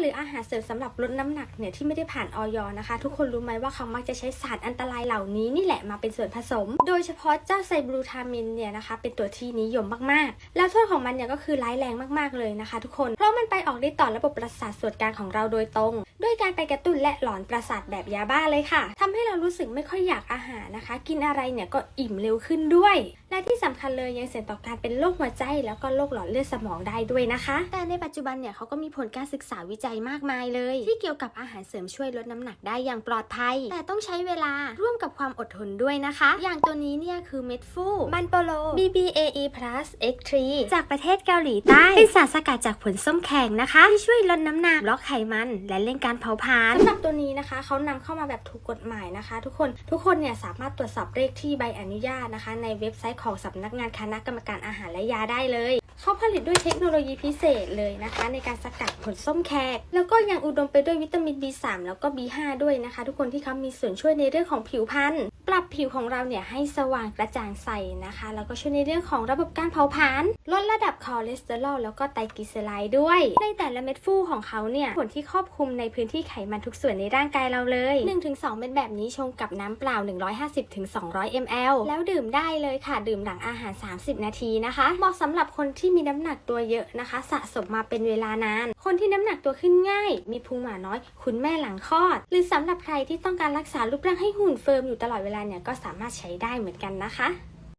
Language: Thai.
หรืออาหารเสริมสำหรับลดน้ำหนักเนี่ยที่ไม่ได้ผ่านออยนะคะ ทุกคนรู้ไหมว่าเขามักจะใช้สารอันตรายเหล่านี้นี่แหละมาเป็นส่วนผสม โดยเฉพาะเจ้าไซบลูทามินเนี่ยนะคะ เป็นตัวที่นิยมมากๆ แล้วโทษของมันเนี่ยก็คือร้ายแรงมากๆเลยนะคะ ทุกคน เพราะมันไปออกฤทธิ์ต่อระบบประสาทส่วนกลางของเราโดยตรง ด้วยการไปกระตุ้นและหลอนประสาทแบบยาบ้าเลยค่ะทำให้เรารู้สึกไม่ค่อยอยากอาหารนะคะ กินอะไรเนี่ยก็อิ่มเร็วขึ้นด้วย และที่สำคัญเลยยังเสี่ยงต่อการเป็นโรคหัวใจ แล้วก็โรคหลอดเลือดสมองได้ด้วยนะคะ แต่ในปัจจุบันเนี่ยเขาก็มีผลการศึกษาวิจัยมากมายเลย ที่เกี่ยวกับอาหารเสริมช่วยลดน้ำหนักได้อย่างปลอดภัย แต่ต้องใช้เวลาร่วมกับความอดทนด้วยนะคะ อย่างตัวนี้เนี่ยคือเม็ดฟูบันโปโล BBAE Plus X3 จากประเทศเกาหลีใต้ เป็นสารสกัดจากผลส้มแข็งนะคะที่ช่วยลดน้ำหนักลดไขมัน และเร่งการเผาผลาญสำหรับตัวนี้นะคะเขานำเข้ามาแบบถูกกฎหมายนะคะ ทุกคนทุกคนเนี่ยสามารถตรวจสอบเลขที่ใบอนุญาตนะคะ ในเว็บไซต์ของสำนักงานคณะกรรมการอาหารและยาได้เลย เขาผลิตด้วยเทคโนโลยีพิเศษเลยนะคะ ในการสกัดผลส้มแขก แล้วก็ยังอุดมไปด้วยวิตามิน B3 แล้วก็ B5 ด้วยนะคะ ทุกคนที่เขามีส่วนช่วยในเรื่องของผิวพรรณ ปรับผิวของเราเนี่ยให้สว่างกระจ่างใสนะคะ แล้วก็ช่วยในเรื่องของระบบการเผาผลาญลดระดับคอเลสเตอรอลแล้วก็ไตรกลีเซอไรด์ด้วย ในแต่ละเม็ดฟูของเขาเนี่ยผลที่ครอบคลุมในพื้นที่ไขมันทุกส่วนในร่างกายเราเลย 1-2 เม็ดแบบนี้ชงกับน้ำเปล่า 150-200 ml แล้วดื่มได้เลยค่ะ ดื่มหลังอาหาร 30 นาทีนะคะ เหมาะสำหรับคนที่มีน้ำหนักตัวเยอะนะคะ สะสมมาเป็นเวลานาน คนที่น้ำหนักตัวขึ้นง่าย มีพุงหมาน้อย คุณแม่หลังคลอด หรือสำหรับใครที่ต้องการรักษารูปร่างให้หุ่นเฟิร์มอยู่ตลอดเวลาเนี่ยก็สามารถใช้ได้เหมือนกันนะคะ